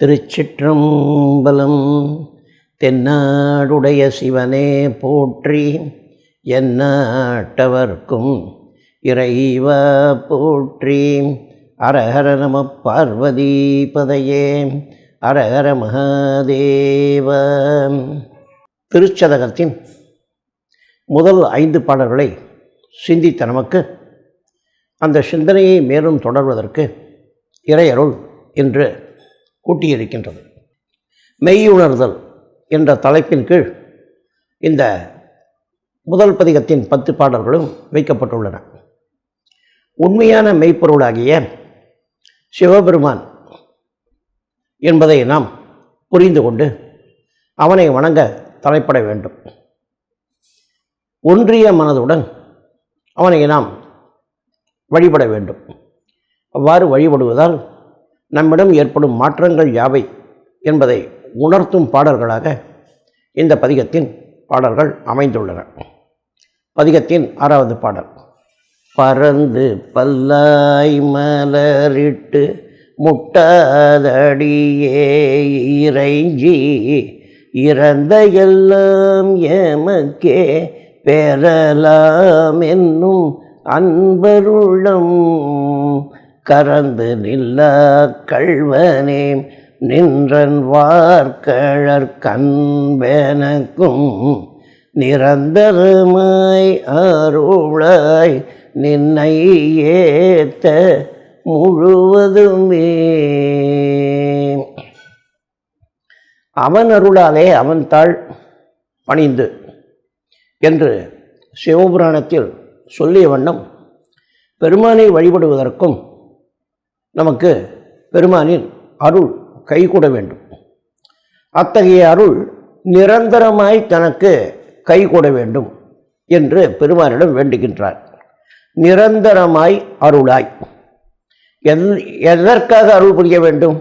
திருச்சிற்றம்பலம் தென்னாடுடைய சிவனே போற்றி என்னாட்டவர்க்கும் இறைவா போற்றி. அரஹர நம பார்வதிபதையே அரஹர மகாதேவ. திருச்சதகத்தின் முதல் ஐந்து பாடல்களை சிந்தித்த நமக்கு அந்த சிந்தனையை மேலும் தொடர்வதற்கு இறையருள் என்று கூட்டியிருக்கின்றது. மெய்யுணர்தல் என்ற தலைப்பின் கீழ் இந்த முதல் பதிகத்தின் பத்து பாடல்களும் வைக்கப்பட்டுள்ளன. உண்மையான மெய்ப்பொருளாகிய சிவபெருமான் என்பதை நாம் புரிந்து கொண்டு அவனை வணங்க தலைப்பட வேண்டும். ஒன்றிய மனதுடன் அவனை நாம் வழிபட வேண்டும். அவ்வாறு வழிபடுவதால் நம்மிடம் ஏற்படும் மாற்றங்கள் யாவை என்பதை உணர்த்தும் பாடல்களாக இந்த பதிகத்தின் பாடல்கள் அமைந்துள்ளன. பதிகத்தின் ஆறாவது பாடல். பறந்து பல்லாய் மலரிட்டு முட்டாதடியே இறைஞ்சி இறந்த எல்லாம் எமக்கே பெறலாம் என்னும் அன்பருளம். கறந்து நில்லா கள்வனே நின்றன் வார்கழற் கண்பெனக்கும். நிரந்தரமாய் அருளாய் நின்னை ஏத்த முழுவதுமே. அவன் அருளாலே அவன் தாள் பணிந்து என்று சிவபுராணத்தில் சொல்லிய வண்ணம் பெருமானை வழிபடுவதற்கும் நமக்கு பெருமானின் அருள் கைகூட வேண்டும். அத்தகைய அருள் நிரந்தரமாய் தனக்கு கைகூட வேண்டும் என்று பெருமானிடம் வேண்டுகின்றார். நிரந்தரமாய் அருளாய். என் எதற்காக அருள் புரிய வேண்டும்?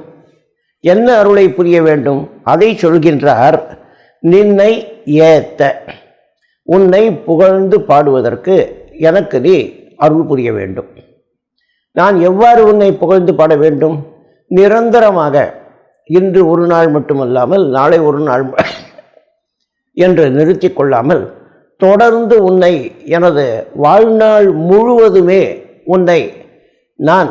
என்ன அருளை புரிய வேண்டும்? அதை சொல்கின்றார் நின்னை ஏத்த உன்னை புகழ்ந்து பாடுவதற்கு எனக்கு நீ அருள் புரிய வேண்டும். நான் எவ்வாறு உன்னை புகழ்ந்து பாட வேண்டும்? நிரந்தரமாக இன்று ஒரு நாள் மட்டுமல்லாமல் நாளை ஒரு நாள் என்று நிறுத்தி கொள்ளாமல் தொடர்ந்து உன்னை எனது வாழ்நாள் முழுவதுமே உன்னை நான்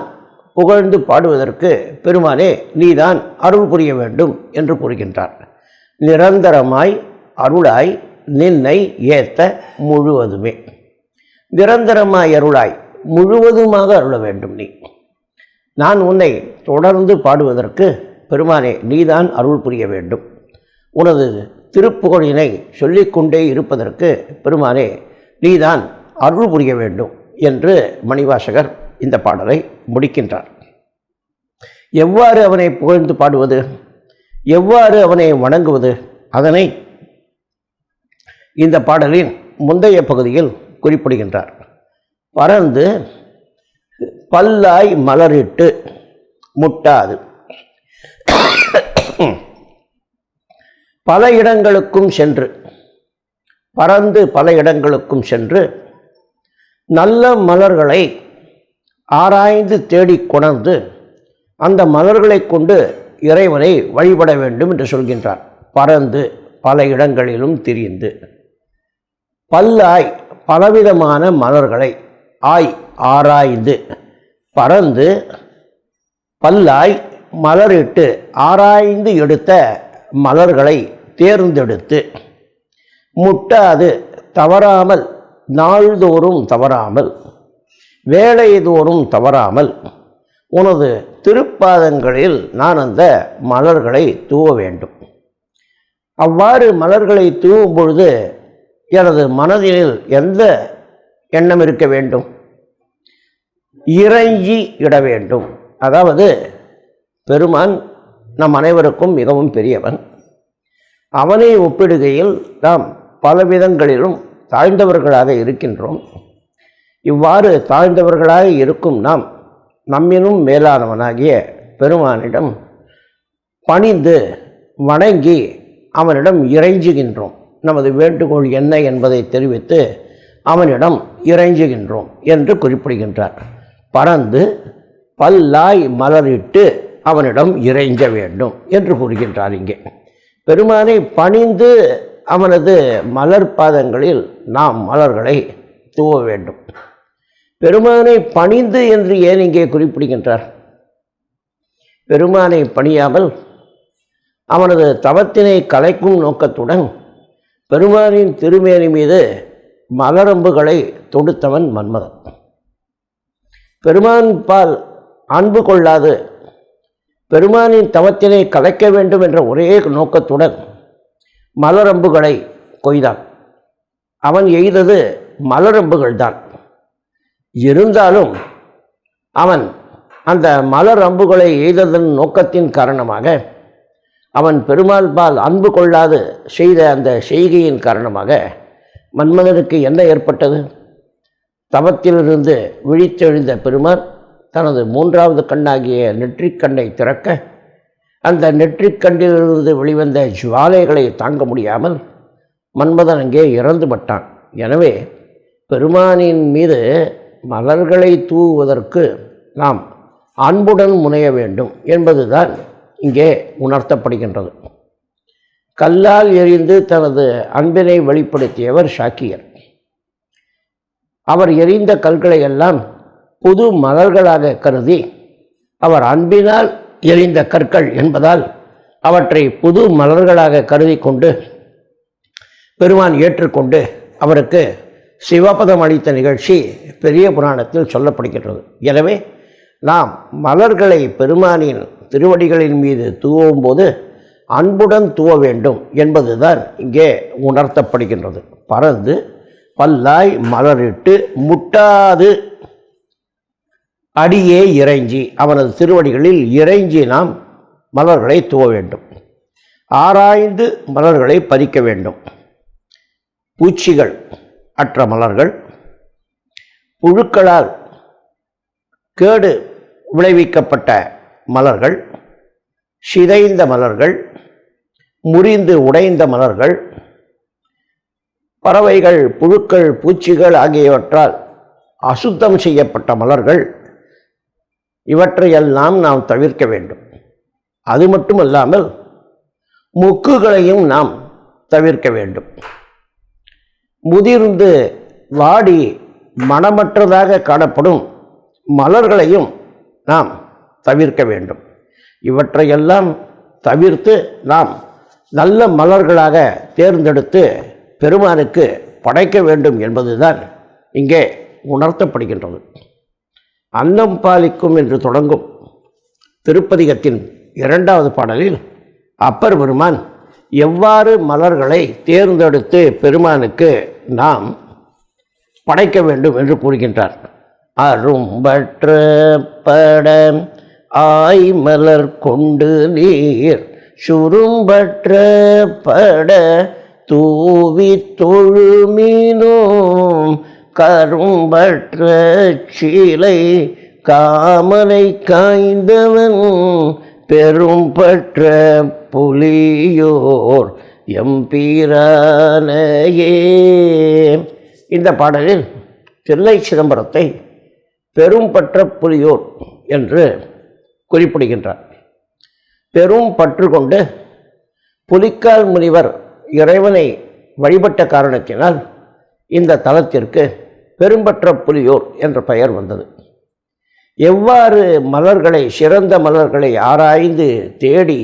புகழ்ந்து பாடுவதற்கு பெருமானே நீதான் அருள் புரிய வேண்டும் என்று கூறுகின்றார். நிரந்தரமாய் அருளாய் நின்னை ஏத்த முழுவதுமே. நிரந்தரமாய் அருளாய் முழுவதுமாக அருள வேண்டும் நீ. நான் உன்னை தொடர்ந்து பாடுவதற்கு பெருமானே நீதான் அருள் புரிய வேண்டும். உனது திருப்புகழினை சொல்லிக்கொண்டே இருப்பதற்கு பெருமானே நீதான் அருள் புரிய வேண்டும் என்று மணிவாசகர் இந்த பாடலை முடிக்கின்றார். எவ்வாறு அவனை புகழ்ந்து பாடுவது? எவ்வாறு அவனை வணங்குவது? அதனை இந்த பாடலின் முந்தைய பகுதியில் குறிப்பிடுகின்றார். பறந்து பல்லாய் மலரிட்டு முட்டாது. பல இடங்களுக்கும் சென்று பறந்து பல இடங்களுக்கும் சென்று நல்ல மலர்களை ஆராய்ந்து தேடி கொணர்ந்து அந்த மலர்களை கொண்டு இறைவனை வழிபட வேண்டும் என்று சொல்கின்றார். பறந்து பல இடங்களிலும் திரிந்து பல்லாய் பலவிதமான மலர்களை ஆய் ஆராய்ந்து. பறந்து பல்லாய் மலரிட்டு ஆராய்ந்து எடுத்த மலர்களை தேர்ந்தெடுத்து முட்டாது தவறாமல் நாள்தோறும் தவறாமல் வேலைதோறும் தவறாமல் உனது திருப்பாதங்களில் நான் அந்த மலர்களை தூவ வேண்டும். அவ்வாறு மலர்களை தூவும் பொழுது எனது மனதில் எந்த எண்ணம் இருக்க வேண்டும்? இறங்கி இட வேண்டும். அதாவது பெருமான் நம் அனைவருக்கும் மிகவும் பெரியவன். அவனை ஒப்பிடுகையில் நாம் பல விதங்களிலும் தாழ்ந்தவர்களாக இருக்கின்றோம். இவ்வாறு தாழ்ந்தவர்களாக இருக்கும் நாம் நம்மினும் மேலானவனாகிய பெருமானிடம் பணிந்து வணங்கி அவனிடம் இறைஞ்சுகின்றோம். நமது வேண்டுகோள் என்ன என்பதை தெரிவித்து அவனிடம் இறைஞ்சுகின்றோம் என்று குறிப்பிடுகின்றார். பறந்து பல்லாய் மலரிட்டு அவனிடம் இறைஞ்ச வேண்டும் என்று கூறுகின்றார் இங்கே. பெருமானை பணிந்து அவனது மலர் பாதங்களில் நாம் மலர்களை தூவ வேண்டும். பெருமானை பணிந்து என்று ஏன் இங்கே குறிப்பிடுகின்றார்? பெருமானை பணியாமல் அவனது தவத்தினை கலைக்கும் நோக்கத்துடன் பெருமானின் திருமேனி மீது மலரம்புகளை தொடுத்தவன் மன்மதன். பெருமான் பால் அன்பு கொள்ளாது. பெருமானின் தவத்தினை கலைக்க வேண்டும் என்ற ஒரே நோக்கத்துடன் மலரம்புகளை கொய்தான். அவன் எய்தது மலரம்புகள்தான். இருந்தாலும் அவன் அந்த மலர் அம்புகளை எய்ததன் நோக்கத்தின் காரணமாக அவன் பெருமாள் பால் அன்பு கொள்ளாது செய்த அந்த செய்கையின் காரணமாக மன்மதனுக்கு என்ன ஏற்பட்டது? தவத்திலிருந்து விழித்தெழுந்த பெருமான் தனது மூன்றாவது கண்ணாகிய நெற்றிக்கண்ணை திறக்க அந்த நெற்றிக்கண்ணிலிருந்து வெளிவந்த ஜுவாலைகளை தாங்க முடியாமல் மன்மதன் அங்கே இறந்து பட்டான் எனவே பெருமானின் மீது மலர்களை தூவுவதற்கு நாம் அன்புடன் முனைய வேண்டும் என்பதுதான் இங்கே உணர்த்தப்படுகின்றது. கல்லால் எரிந்து தனது அன்பினை வெளிப்படுத்தியவர் ஷாக்கியர். அவர் எரிந்த கல்களை எல்லாம் புது மலர்களாக கருதி அவர் அன்பினால் எரிந்த கற்கள் என்பதால் அவற்றை புது மலர்களாக கருதி கொண்டு பெருமான் ஏற்றுக்கொண்டு அவருக்கு சிவபதம் அளித்த நிகழ்ச்சி பெரிய புராணத்தில் சொல்லப்படுகின்றது. எனவே நாம் மலர்களை பெருமானின் திருவடிகளின் மீது தூவும் போது அன்புடன் தூவ வேண்டும் என்பதுதான் இங்கே உணர்த்தப்படுகின்றது. பறந்து பல்லாய் மலரிட்டு முட்டாது. அடியே இறைஞ்சி. அவனது திருவடிகளில் இறைஞ்சி நாம் மலர்களை தூவ வேண்டும். ஆராய்ந்து மலர்களை பறிக்க வேண்டும். பூச்சிகள் அற்ற மலர்கள் புழுக்களால் கேடு விளைவிக்கப்பட்ட மலர்கள் சிதைந்த மலர்கள் முறிந்து உடைந்த மலர்கள் பறவைகள் புழுக்கள் பூச்சிகள் ஆகியவற்றால் அசுத்தம் செய்யப்பட்ட மலர்கள். இவற்றையெல்லாம் நாம் தவிர்க்க வேண்டும். அது மட்டுமல்லாமல் முக்குகளையும் நாம் தவிர்க்க வேண்டும். முதிர்ந்து வாடி மனமற்றதாக காணப்படும் மலர்களையும் நாம் தவிர்க்க வேண்டும். இவற்றையெல்லாம் தவிர்த்து நாம் நல்ல மலர்களாக தேர்ந்தெடுத்து பெருமானுக்கு படைக்க வேண்டும் என்பதுதான் இங்கே உணர்த்தப்படுகின்றது. அன்னம் பாலிக்கும் என்று தொடங்கும் திருப்பதிகத்தின் இரண்டாவது பாடலில் அப்பர் பெருமான் எவ்வாறு மலர்களை தேர்ந்தெடுத்து பெருமானுக்கு நாம் படைக்க வேண்டும் என்று கூறுகின்றார். அரும்பற்ற படம் ஆய் மலர் கொண்டு நீர் சுரும்பற்ற பட தூவி தொழுமினோம். கரும்பற்ற சீலை காமலை காய்ந்தவன். பெரும்பற்ற புலியோர் எம்பீரானையே. இந்த பாடலில் தில்லை சிதம்பரத்தை பெரும்பற்ற புலியோர் என்று குறிப்பிடுகின்றார். பெரும் பற்று கொண்டு புலிக்கால் முனிவர் இறைவனை வழிபட்ட காரணத்தினால் இந்த தலத்திற்கு பெரும்பற்ற புலியோர் என்ற பெயர் வந்தது. எவ்வாறு மலர்களை சிறந்த மலர்களை ஆராய்ந்து தேடி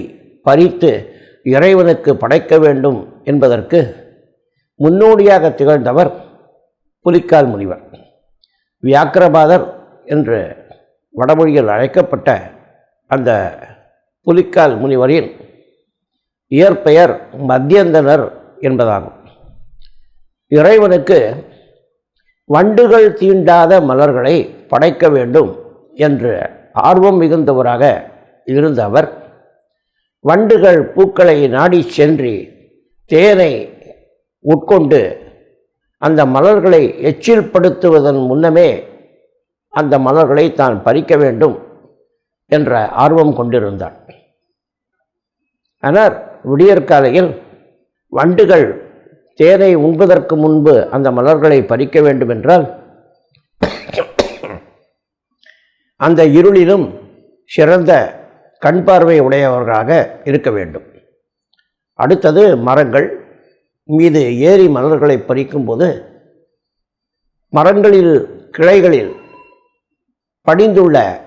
பறித்து இறைவனுக்கு படைக்க வேண்டும் என்பதற்கு முன்னோடியாக திகழ்ந்தவர் புலிக்கால் முனிவர். வியாக்கிரபாதர் என்று வடமொழியில் அழைக்கப்பட்ட அந்த புலிக்கால் முனிவரின் இயற்பெயர் மத்தியந்தனர் என்பதாகும். இறைவனுக்கு வண்டுகள் தீண்டாத மலர்களை படைக்க வேண்டும் என்று ஆர்வம் மிகுந்தவராக இருந்த அவர் வண்டுகள் பூக்களை நாடி சென்று தேனை உட்கொண்டு அந்த மலர்களை எச்சில்படுத்துவதன் முன்னமே அந்த மலர்களை தான் பறிக்க வேண்டும் என்ற ஆர்வம் கொண்டிருந்தார். ஆனால் விடியற்காலையில் வண்டுகள் தேனை உண்பதற்கு முன்பு அந்த மலர்களை பறிக்க வேண்டுமென்றால் அந்த இருளிலும் சிறந்த கண் பார்வை உடையவர்களாக இருக்க வேண்டும். அடுத்தது மரங்கள். மீது ஏறி மலர்களை பறிக்கும்போது மரங்களில் கிளைகளில் படிந்துள்ள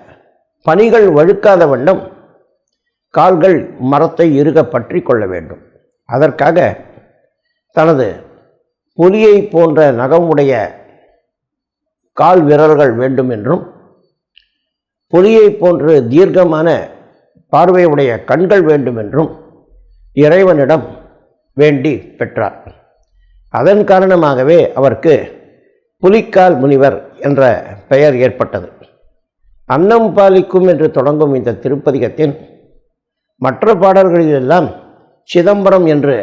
பனிகள் வழுக்காத வண்ணம் கால்கள் மரத்தை இறுக பற்றி கொள்ள வேண்டும். அதற்காக தனது புலியை போன்ற நகமுடைய கால் விரல்கள் வேண்டும் என்றும் புலியை போன்று தீர்க்கமான பார்வையுடைய கண்கள் வேண்டும் என்றும் இறைவனிடம் வேண்டி பெற்றார். அதன் காரணமாகவே அவருக்கு புலிக்கால் முனிவர் என்ற பெயர் ஏற்பட்டது. அன்னம் பாலிக்கும் என்று தொடங்கும் இந்த திருப்பதிகத்தின் மற்ற பாடல்களிலெல்லாம் சிதம்பரம் என்று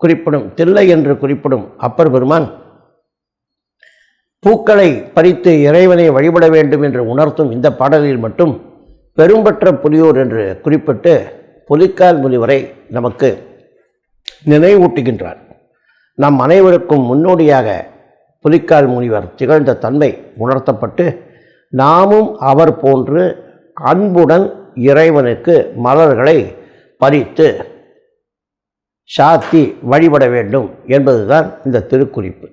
குறிப்பிடும் தில்லை என்று குறிப்பிடும் அப்பர் பெருமான் பூக்களை பறித்து இறைவனை வழிபட வேண்டும் என்று உணர்த்தும் இந்த பாடலில் மட்டும் பெரும்பற்ற புலியூர் என்று குறிப்பிட்டு புலிக்கால் முனிவரை நமக்கு நினைவூட்டுகின்றார். நம் அனைவருக்கும் முன்னோடியாக புலிக்கால் முனிவர் திகழ்ந்த தன்மை உணர்த்தப்பட்டு நாமும் அவர் போன்று அன்புடன் இறைவனுக்கு மலர்களை பறித்து சாத்தி வழிபட வேண்டும் என்பதுதான் இந்த திருக்குறிப்பு.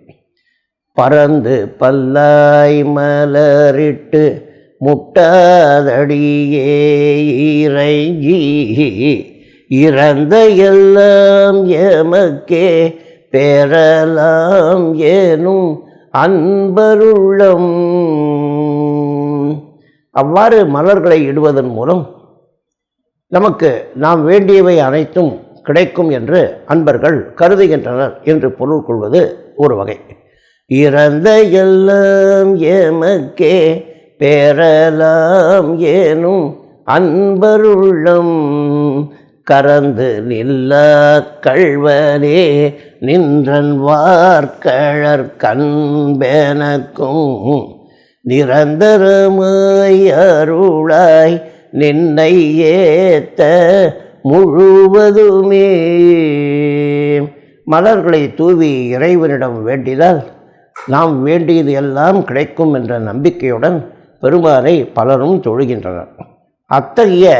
பறந்து பல்லாய் மலரிட்டு முட்டாதடியே இறைஞ்சி இறந்த எல்லாம் எமக்கே பெறலாம் ஏனும் அன்பருள்ளம் அவ்வாறு மலர்களை இடுவதன் மூலம் நமக்கு நாம் வேண்டியவை அனைத்தும் கிடைக்கும் என்று அன்பர்கள் கருதுகின்றனர் என்று பொருள் கொள்வது ஒரு வகை. இறந்த எல்லாம் எமக்கே பெறலாம் ஏனும் அன்பருள்ளம். கறந்து நில்ல கழ்வரே நின்றன் வார்கழற் கண்பெனக்கும். நிரந்தரமாய் அருளாய் நின்னை ஏத்த முழுவதுமே. மலர்களை தூவி இறைவனிடம் வேண்டினால் நாம் வேண்டியது எல்லாம் கிடைக்கும் என்ற நம்பிக்கையுடன் பெருமானை பலரும் தொழுகின்றனர். அத்தகைய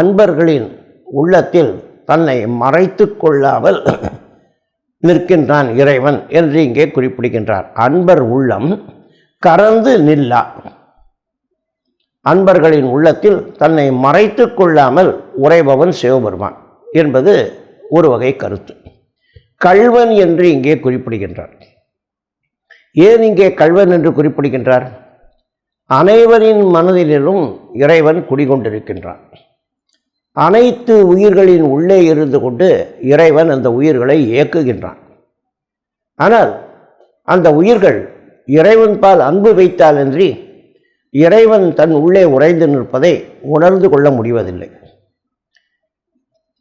அன்பர்களின் உள்ளத்தில் தன்னை மறைத்து கொள்ளாமல் நிற்கின்றான் இறைவன் என்று இங்கே குறிப்பிடுகின்றார். அன்பர் உள்ளம் கறந்து நில்லா. அன்பர்களின் உள்ளத்தில் தன்னை மறைத்து கொள்ளாமல் உறைபவன் சிவபெருமான் என்பது ஒரு வகை கருத்து. கள்வன் என்று இங்கே குறிப்பிடுகின்றார். ஏன் இங்கே கள்வன் என்று குறிப்பிடுகின்றார்? அனைவரின் மனதிலும் இறைவன் குடிகொண்டிருக்கின்றான். அனைத்து உயிர்களின் உள்ளே இருந்து கொண்டு இறைவன் அந்த உயிர்களை இயக்குகின்றான். ஆனால் அந்த உயிர்கள் இறைவன் பால் அன்பு வைத்தாலன்றி இறைவன் தன் உள்ளே உறைந்து நிற்பதை உணர்ந்து கொள்ள முடிவதில்லை.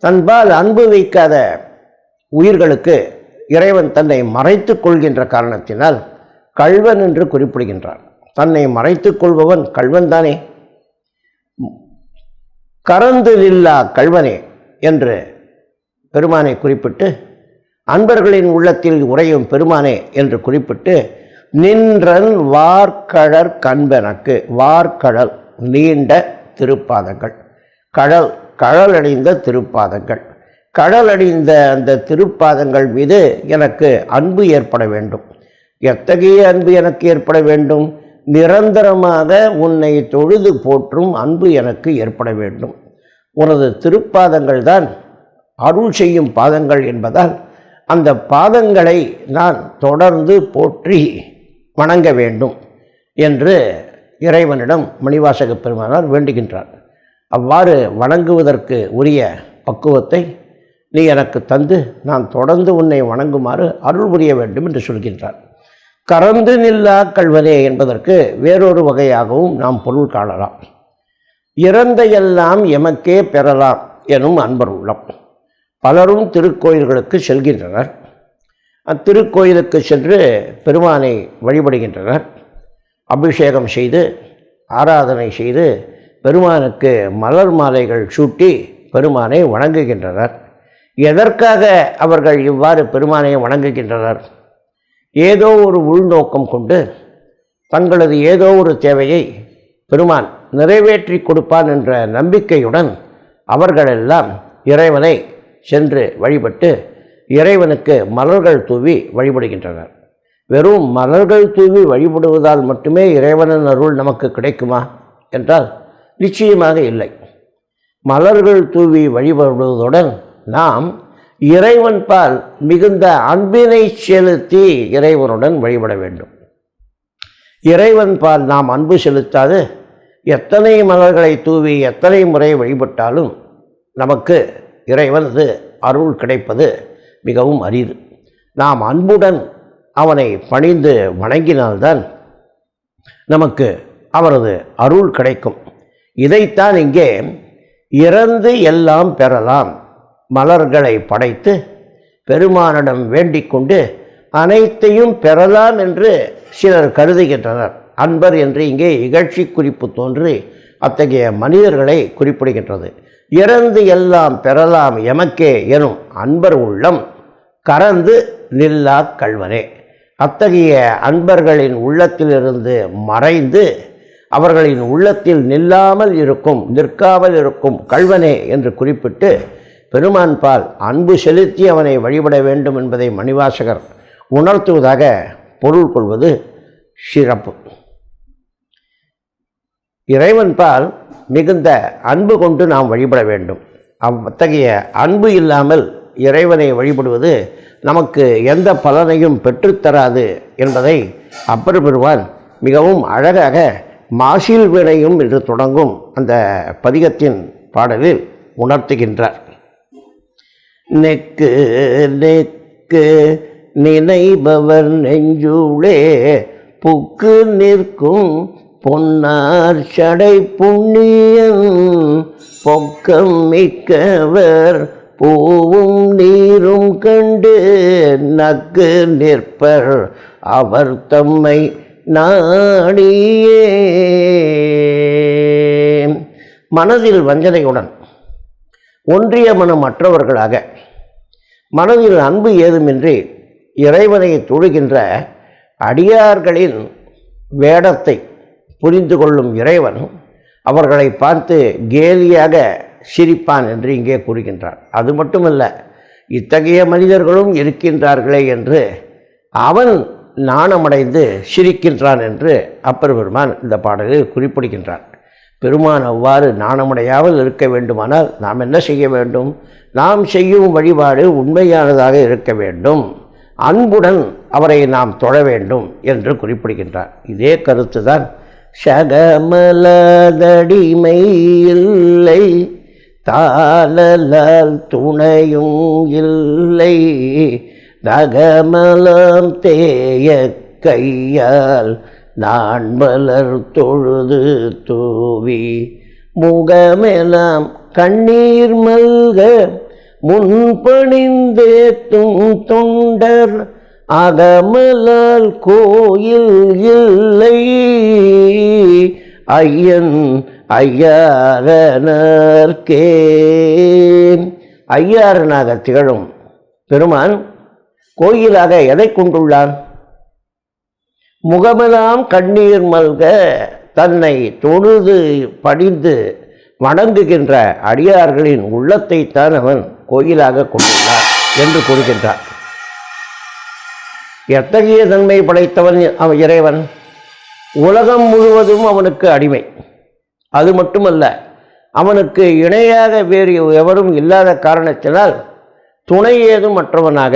தன்பால் அன்பு வைக்காத உயிர்களுக்கு இறைவன் தன்னை மறைத்து கொள்கின்ற காரணத்தினால் கள்வன் என்று குறிப்பிடுகின்றான் தன்னை மறைத்து கொள்பவன் கள்வன் தானே? கறந்து நில்லா கள்வனே என்று பெருமானை குறிப்பிட்டு அன்பர்களின் உள்ளத்தில் உறையும் பெருமானே என்று குறிப்பிட்டு நின்றன் வார்கழற் கண்பெனக்கு. வார்கழல் நீண்ட திருப்பாதங்கள். கழல் கழலடைந்த திருப்பாதங்கள். கடலடைந்த அந்த திருப்பாதங்கள் மீது எனக்கு அன்பு ஏற்பட வேண்டும். எத்தகைய அன்பு எனக்கு ஏற்பட வேண்டும்? நிரந்தரமாக உன்னை தொழுது போற்றும் அன்பு எனக்கு ஏற்பட வேண்டும். உனது திருப்பாதங்கள் தான் அருள் செய்யும் பாதங்கள் என்பதால் அந்த பாதங்களை நான் தொடர்ந்து போற்றி வணங்க வேண்டும் என்று இறைவனிடம் மணிவாசக பெருமானார் வேண்டுகின்றார். அவ்வாறு வணங்குவதற்கு உரிய பக்குவத்தை நீ எனக்கு தந்து நான் தொடர்ந்து உன்னை வணங்குமாறு அருள் புரிய வேண்டும் என்று சொல்கின்றார். கறந்து நில்லா கல்வனே என்பதற்கு வேறொரு வகையாகவும் நாம் பொருள் காணலாம். இறந்த எல்லாம் எமக்கே பெறலாம் எனும் அன்பர் உள்ளம். பலரும் திருக்கோயில்களுக்கு செல்கின்றனர். அத்திருக்கோயிலுக்கு சென்று பெருமானை வழிபடுகின்றனர். அபிஷேகம் செய்து ஆராதனை செய்து பெருமானுக்கு மலர் மாலைகள் சூட்டி பெருமானை வணங்குகின்றனர். எதற்காக அவர்கள் இவ்வாறு பெருமானை வணங்குகின்றனர்? ஏதோ ஒரு உள்நோக்கம் கொண்டு தங்களது ஏதோ ஒரு தேவையை பெருமான் நிறைவேற்றி கொடுப்பான் என்ற நம்பிக்கையுடன் அவர்களெல்லாம் இறைவனை சென்று வழிபட்டு இறைவனுக்கு மலர்கள் தூவி வழிபடுகின்றனர். வெறும் மலர்கள் தூவி வழிபடுவதால் மட்டுமே இறைவனின் அருள் நமக்கு கிடைக்குமா? என்றால் நிச்சயமாக இல்லை. மலர்கள் தூவி வழிபடுவதுடன் நாம் இறைவன் பால் மிகுந்த அன்பினை செலுத்தி இறைவனுடன் வழிபட வேண்டும். இறைவன் பால் நாம் அன்பு செலுத்தாது. எத்தனை மலர்களை தூவி எத்தனை முறை வழிபட்டாலும் நமக்கு இறைவனது அருள் கிடைப்பது மிகவும் அரிது. நாம் அன்புடன் அவனை பணிந்து வணங்கினால்தான் நமக்கு அவரது அருள் கிடைக்கும். இதைத்தான் இங்கே இறந்து எல்லாம் பெறலாம். மலர்களை படைத்து பெருமானிடம் வேண்டிக் கொண்டு அனைத்தையும் பெறலாம் என்று சிலர் கருதுகின்றனர். அன்பர் என்று இங்கே இகழ்ச்சி குறிப்பு தோன்றி அத்தகைய மனிதர்களை குறிப்பிடுகின்றது. இறந்து எல்லாம் பெறலாம் எமக்கே எனும் அன்பர் உள்ளம் கறந்து நில்லா கல்வனே அத்தகைய அன்பர்களின் உள்ளத்திலிருந்து மறைந்து அவர்களின் உள்ளத்தில் நில்லாமல் இருக்கும் நிற்காமல் இருக்கும் கல்வனே என்று குறிப்பிட்டு பெருமான்பால் அன்பு செலுத்தி அவனை வழிபட வேண்டும் என்பதை மணிவாசகர் உணர்த்துவதாக பொருள் கொள்வது சிறப்பு. இறைவன்பால் மிகுந்த அன்பு கொண்டு நாம் வழிபட வேண்டும். அத்தகைய அன்பு இல்லாமல் இறைவனை வழிபடுவது நமக்கு எந்த பலனையும் பெற்றுத்தராது என்பதை அப்பர் பெறுவான் மிகவும் அழகாக மாசில் வினையும் என்று தொடங்கும் அந்த பதிகத்தின் பாடலில் உணர்த்துகின்றார். நெக்கு நெக்கு நினைபவர் நெஞ்சுளே புக்கு நிற்கும் பொன்னார் சடை புண்ணியம் பொக்கம் மிக்கவர் பூவும் நீரும் கண்டு நக்கு நிற்பர் அவர் தம்மை நாடியே. மனதில் வஞ்சனையுடன் ஒன்றிய மனம் மற்றவர்களாக மனதில் அன்பு ஏதுமின்றி இறைவனை தொழுகின்ற அடியார்களின் வேடத்தை புரிந்து கொள்ளும் இறைவன் அவர்களை பார்த்து கேலியாக சிரிப்பான் என்று இங்கே கூறுகின்றார் அது மட்டுமல்ல இத்தகைய மனிதர்களும் இருக்கின்றார்களே என்று அவன் நாணமடைந்து சிரிக்கின்றான் என்று அப்பர் பெருமான் இந்த பாடலில் குறிப்பிடுகின்றான் பெருமான் அவ்வாறு நாணமடையாமல் இருக்க வேண்டுமானால் நாம் என்ன செய்ய வேண்டும்? நாம் செய்யும் வழிபாடு உண்மையானதாக இருக்க வேண்டும். அன்புடன் அவரை நாம் தொழ வேண்டும் என்று குறிப்பிடுகின்றார். இதே கருத்து தான் சகமலதடிமை இல்லை தாளலால் துணையும் இல்லை. நகமலம் தேய கையால் நான் மலர் தொழுது தூவி. முகமெலாம் கண்ணீர் மல்க முன்பணிந்தேத்தும் தொண்டர் அகமலால் கோயில் இல்லை. ஐயன் ஐயாரனர்கே ஐயாரனாக திகழும் பெருமான் கோயிலாக எதை கொண்டுள்ளான்? முகமெல்லாம் கண்ணீர் மல்க தன்னை தொழுது படிந்து வணங்குகின்ற அடியார்களின் உள்ளத்தை தான் அவன் கோயிலாக கொண்டுள்ளார் என்று கூறுகின்றார் எத்தகைய தன்மை படைத்தவன் அவன் இறைவன்? உலகம் முழுவதும் அவனுக்கு அடிமை. அது மட்டுமல்ல அவனுக்கு இணையாக வேறு எவரும் இல்லாத காரணத்தினால் துணை ஏதும் மற்றவனாக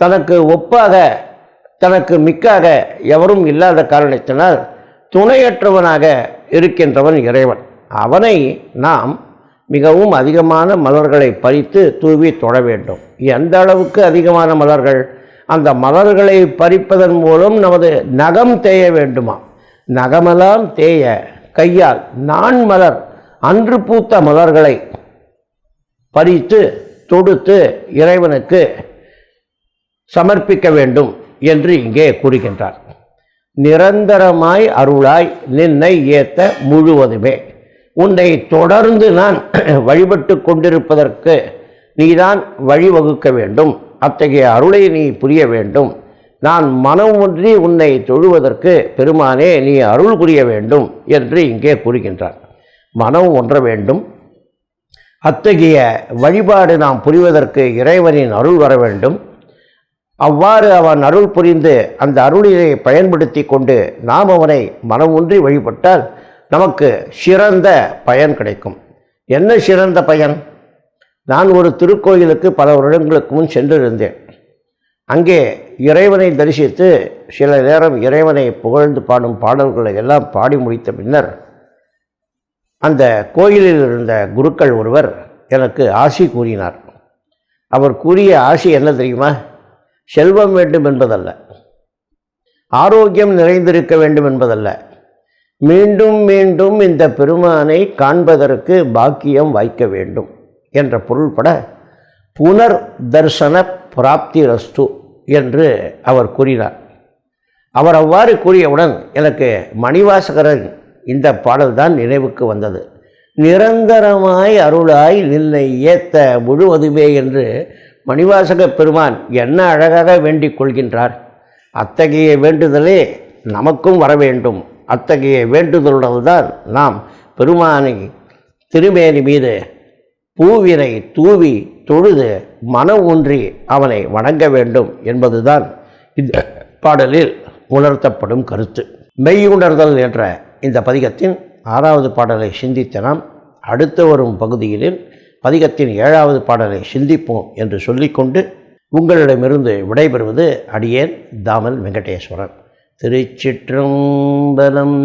தனக்கு ஒப்பாக தனக்கு மிக்காக எவரும் இல்லாத காரணத்தினால் துணையற்றவனாக இருக்கின்றவன் இறைவன். அவனை நாம் மிகவும் அதிகமான மலர்களை பறித்து தூவி தொட வேண்டும். எந்த அளவுக்கு அதிகமான மலர்கள்? அந்த மலர்களை பறிப்பதன் மூலம் நமது நகம் தேய வேண்டுமா? நகமெல்லாம் தேய கையால் நான் மலர் அன்று பூத்த மலர்களை பறித்து தொடுத்து இறைவனுக்கு சமர்ப்பிக்க வேண்டும் என்று இங்கே கூறுகின்றார். நிரந்தரமாய் அருளாய் நின்னை ஏத்த முழுவதுமே. உன்னை தொடர்ந்து நான் வழிபட்டு கொண்டிருப்பதற்கு நீதான் வழிவகுக்க வேண்டும். அத்தகைய அருளை நீ புரிய வேண்டும். நான் மனம் ஒன்றி உன்னை தொழுவதற்கு பெருமானே நீ அருள் புரிய வேண்டும் என்று இங்கே கூறுகின்றார். மனம் ஒன்ற வேண்டும். அத்தகைய வழிபாடு நாம் புரிவதற்கு இறைவனின் அருள் வர வேண்டும். அவ்வாறு அவன் அருள் புரிந்து அந்த அருளினை பயன்படுத்தி கொண்டு நாம் அவனை மனம் ஒன்றி வழிபட்டால் நமக்கு சிறந்த பயன் கிடைக்கும். என்ன சிறந்த பயன்? நான் ஒரு திருக்கோயிலுக்கு பல வருடங்களுக்கு முன் சென்றிருந்தேன். அங்கே இறைவனை தரிசித்து சில நேரம் இறைவனை புகழ்ந்து பாடும் பாடல்களை எல்லாம் பாடி முடித்த பின்னர் அந்த கோயிலில் இருந்த குருக்கள் ஒருவர் எனக்கு ஆசி கூறினார். அவர் கூறிய ஆசி என்ன தெரியுமா? செல்வம் வேண்டும் என்பதல்ல. ஆரோக்கியம் நிறைந்திருக்க வேண்டும் என்பதல்ல. மீண்டும் மீண்டும் இந்த பெருமானை காண்பதற்கு பாக்கியம் வாய்க்க வேண்டும் என்ற பொருள்பட புனர் தர்சன பிராப்தி ரஸ்து என்று அவர் கூறினார். அவர் அவ்வாறு கூறியவுடன் எனக்கு மணிவாசகரன் இந்த பாடல்தான் நினைவுக்கு வந்தது. நிரந்தரமாய் அருளாய் நின்னை ஏத்த முழுவதுமே என்று மணிவாசக பெருமான் என்ன அழகாக வேண்டிக் கொள்கின்றார். அத்தகைய வேண்டுதலே நமக்கும் வர வேண்டும். அத்தகைய வேண்டுதலுடன் நாம் பெருமானை திருமேனி மீது பூவினை தூவி தொழுது மனம் ஒன்றி அவனை வணங்க வேண்டும் என்பதுதான் இந்த பாடலில் உணர்த்தப்படும் கருத்து. மெய்யுணர்தல் என்ற இந்த பதிகத்தின் ஆறாவது பாடலை சிந்தித்த நாம் அடுத்து வரும் பகுதியில் பதிகத்தின் ஏழாவது பாடலை சிந்திப்போம் என்று சொல்லிக்கொண்டு உங்களிடமிருந்து விடைபெறுவது அடியேன் தாமல் வெங்கடேஸ்வரன். திருச்சிற்றம்பலம்